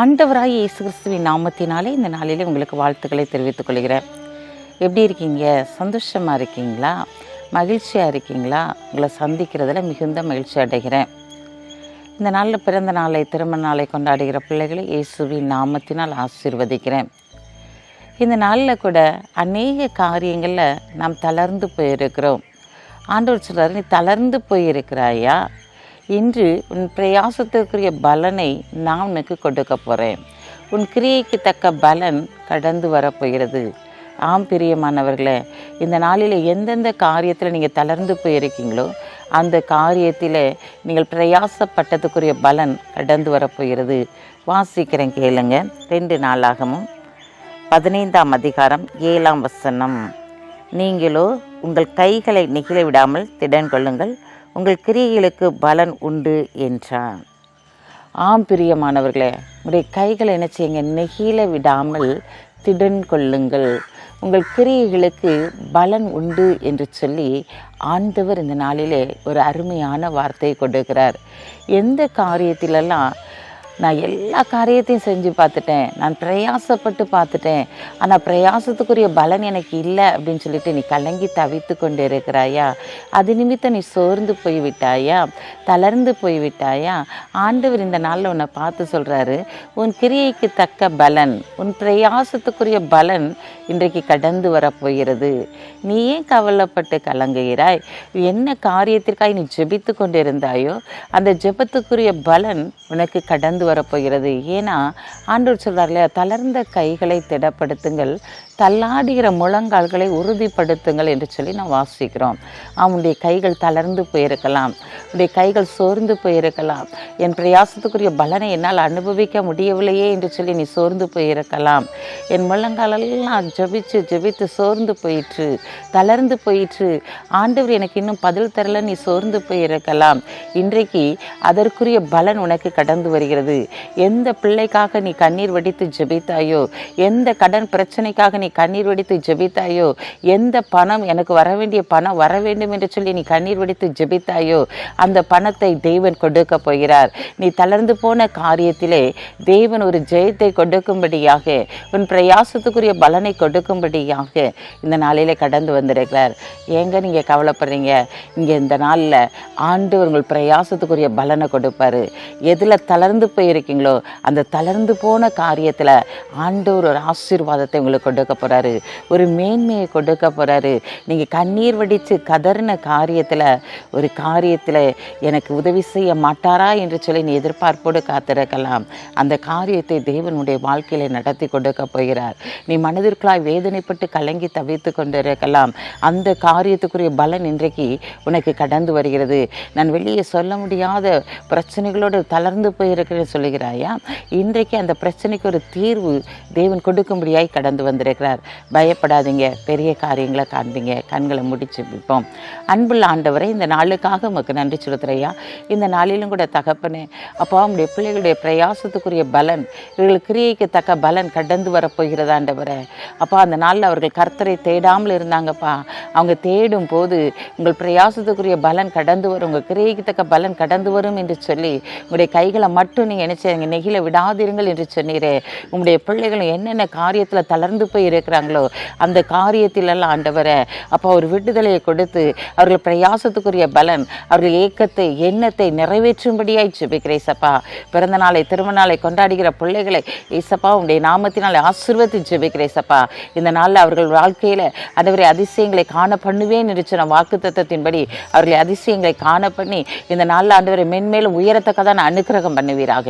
ஆண்டவராய் இயேசு கிறிஸ்துவின் நாமத்தினாலே இந்த நாளிலே உங்களுக்கு வாழ்த்துக்களை தெரிவித்துக் கொள்கிறேன். எப்படி இருக்கீங்க? சந்தோஷமாக இருக்கீங்களா? மகிழ்ச்சியாக இருக்கீங்களா? உங்களை சந்திக்கிறதுல மிகுந்த மகிழ்ச்சி அடைகிறேன். இந்த நாளில் பிறந்த நாளை திருமண நாளை கொண்டாடுகிற பிள்ளைகளை இயேசுவின் நாமத்தினால் ஆசீர்வதிக்கிறேன். இந்த நாளில் கூட அநேக காரியங்களில் நாம் தளர்ந்து போயிருக்கிறோம். ஆண்டவர் சொல்கிறார் நீ தளர்ந்து போயிருக்கிறாயா? இன்று உன் பிரயாசத்திற்குரிய பலனை நான் உனக்கு கொடுக்க போகிறேன் உன் கிரியைக்கு தக்க பலன் கடந்து வரப்போகிறது ஆம் பிரியமானவர்களே இந்த நாளில் எந்தெந்த காரியத்தில் நீங்கள் தளர்ந்து போயிருக்கீங்களோ அந்த காரியத்தில் நீங்கள் பிரயாசப்பட்டதுக்குரிய பலன் கடந்து வரப்போகிறது வாசிக்கிறேன் கேளுங்க. ரெண்டு நாளாகவும் பதினைந்தாம் அதிகாரம் ஏழாம் வசனம். நீங்களோ உங்கள் கைகளை நெகிழ விடாமல் திடன் கொள்ளுங்கள் உங்கள் கிரியைகளுக்கு பலன் உண்டு என்றான். ஆம் பிரியமானவர்களே உங்களுடைய கைகளை என்ன செய்யுங்க நெகிழ விடாமல் திடன் கொள்ளுங்கள். உங்கள் கிரியைகளுக்கு பலன் உண்டு என்று சொல்லி ஆண்டவர் இந்த நாளிலே ஒரு அருமையான வார்த்தையை கொடுக்கிறார். எந்த காரியத்திலெல்லாம் நான் எல்லா காரியத்தையும் செஞ்சு பார்த்துட்டேன். நான் பிரயாசப்பட்டு பார்த்துட்டேன். ஆனால் பிரயாசத்துக்குரிய பலன் எனக்கு இல்லை அப்படின்னு சொல்லிட்டு நீ கலங்கி தவித்து கொண்டு இருக்கிறாயா? அது நிமித்தம் நீ சோர்ந்து போய்விட்டாயா? தளர்ந்து போய்விட்டாயா? ஆண்டவர் இந்த நாளில் உன்னை பார்த்து சொல்கிறாரு உன் கிரியைக்கு தக்க பலன் உன் பிரயாசத்துக்குரிய பலன் இன்றைக்கு கடந்து வரப்போகிறது நீ ஏன் கவலைப்பட்டு கலங்குகிறாய்? என்ன காரியத்திற்காக நீ ஜெபித்து கொண்டிருந்தாயோ அந்த ஜெபத்துக்குரிய பலன் உனக்கு கடந்து வரப்போகிறது. ஏன்னா ஆண்டவர் சொல்கிறார் இல்லையா தளர்ந்த கைகளை திடப்படுத்துங்கள் தள்ளாடுகிற முழங்கால்களை உறுதிப்படுத்துங்கள் என்று சொல்லி நான் வாசிக்கிறோம். அவனுடைய கைகள் தளர்ந்து போயிருக்கலாம். உடைய கைகள் சோர்ந்து போயிருக்கலாம். என் பிரயாசத்துக்குரிய பலனை என்னால் அனுபவிக்க முடியவில்லையே என்று சொல்லி நீ சோர்ந்து போயிருக்கலாம். என் முழங்காலெல்லாம் ஜெபிச்சு ஜெபித்து சோர்ந்து போயிற்று தளர்ந்து போயிற்று. ஆண்டவர் எனக்கு இன்னும் பதில் தரல நீ சோர்ந்து போயிருக்கலாம். இன்றைக்கு அதற்குரிய பலன் உனக்கு கடந்து வருகிறது. எந்த பிள்ளைக்காக நீ கண்ணீர் வடித்து ஜெபித்தாயோ எந்த கடன் பிரச்சனைக்காக நீ கண்ணீர் வடித்து ஜெபித்தாயோ எந்த பணம் எனக்கு வர வேண்டிய பணம் வர வேண்டும் என்று சொல்லி நீ கண்ணீர் வடித்து ஜெபித்தாயோ அந்த பணத்தை தெய்வன் கொடுக்க போகிறார். நீ தளர்ந்து போன காரியத்திலே தேவன் ஒரு ஜெயத்தை கொடுக்கும்படியாக உன் பிரயாசத்துக்குரிய பலனை கொடுக்கும்படியாக இந்த நாளிலே கடந்து வந்திருக்கிறார். ஏங்க நீங்கள் கவலைப்படுறீங்க? இங்கே இந்த நாளில் ஆண்டு உங்கள் பிரயாசத்துக்குரிய பலனை கொடுப்பாரு. எதில் தளர்ந்து போயிருக்கீங்களோ அந்த தளர்ந்து போன காரியத்தில் ஆண்டவர் ஒரு ஆசீர்வாதத்தை உங்களுக்கு கொடுக்க போகிறாரு ஒரு மேன்மையை கொடுக்க போகிறாரு நீங்கள் கண்ணீர் வடித்து கதறின காரியத்தில் ஒரு காரியத்தில் எனக்கு உதவி செய்ய மாட்டாரா என்று சொல்லி நீ எதிர்பார்ப்போடு காத்திருக்கலாம். அந்த காரியத்தை தேவனுடைய வாழ்க்கையில் நடத்தி கொடுக்க போகிறார். நீ மனதிற்குள்ளாய் வேதனைப்பட்டு கலங்கி தவித்து கொண்டிருக்கலாம். அந்த காரியத்துக்குரிய பலன் இன்றைக்கு உனக்கு கடந்து வருகிறது. நான் வெளியே சொல்ல முடியாத பிரச்சனைகளோடு தளர்ந்து போயிருக்கிற சொல்லுகிறாயா? இன்றைக்கு அந்த பிரச்சனைக்கு ஒரு தீர்வு தேவன் கொடுக்கும்படியாய் கடந்து வந்திருக்கிறார். பயப்படாதீங்க பெரிய காரியங்களை காண்பீங்க கண்களை முடிச்சு விற்போம் அன்புள்ள ஆண்டவரை இந்த நாளுக்காக உமக்கு நன்றி செலுத்துறையா இந்த நாளிலும் கூட தகப்பனே அப்போ அவங்களுடைய பிள்ளைகளுடைய பிரயாசத்துக்குரிய பலன் இவர்கள் கிரியைக்கு தக்க பலன் கடந்து வரப்போகிறது ஆண்டவரே. அப்பா அந்த நாளில் அவர்கள் கர்த்தரை தேடாமல் இருந்தாங்கப்பா. அவங்க தேடும் போது உங்கள் பிரயாசத்துக்குரிய பலன் கடந்து வரும் உங்கள் கிரியைக்கு தக்க பலன் கடந்து வரும் என்று சொல்லி உங்களுடைய கைகளை மட்டும் நீங்கள் நினைச்சு நெகிழ விடாதீர்கள் என்று சொன்னீரே. உங்களுடைய பிள்ளைகளும் என்னென்ன காரியத்தில் தளர்ந்து போய் இருக்கிறாங்களோ அந்த காரியத்திலெல்லாம் ஆண்டவரை அப்போ ஒரு விடுதலையை கொடுத்து அவர்கள் பிரயாசத்துக்குரிய பலன் அவர்கள் ஏக்கத்தை எண்ணத்தை நிறைவேற்றும்படியாய் ஜெபிக்கிறேன் சப்பா பிறந்த நாளை திருமண நாளை கொண்டாடுகிற பிள்ளைகளை ஏசப்பா உங்களுடைய நாமத்தினாலே ஆசிர்வதி ஜெபிக்கிறேன் சப்பா இந்த நாளில் அவர்கள் வாழ்க்கையில் ஆண்டவரை அதிசயங்களை காண பண்ணுவேன் என்று சொன்ன வாக்கு தத்துவத்தின்படி அவர்களை அதிசயங்களை காண பண்ணி இந்த நாளில் ஆண்டவரை மென்மேலும் உயரத்தக்கதான் அனுக்கிரகம் பண்ணுவீராக.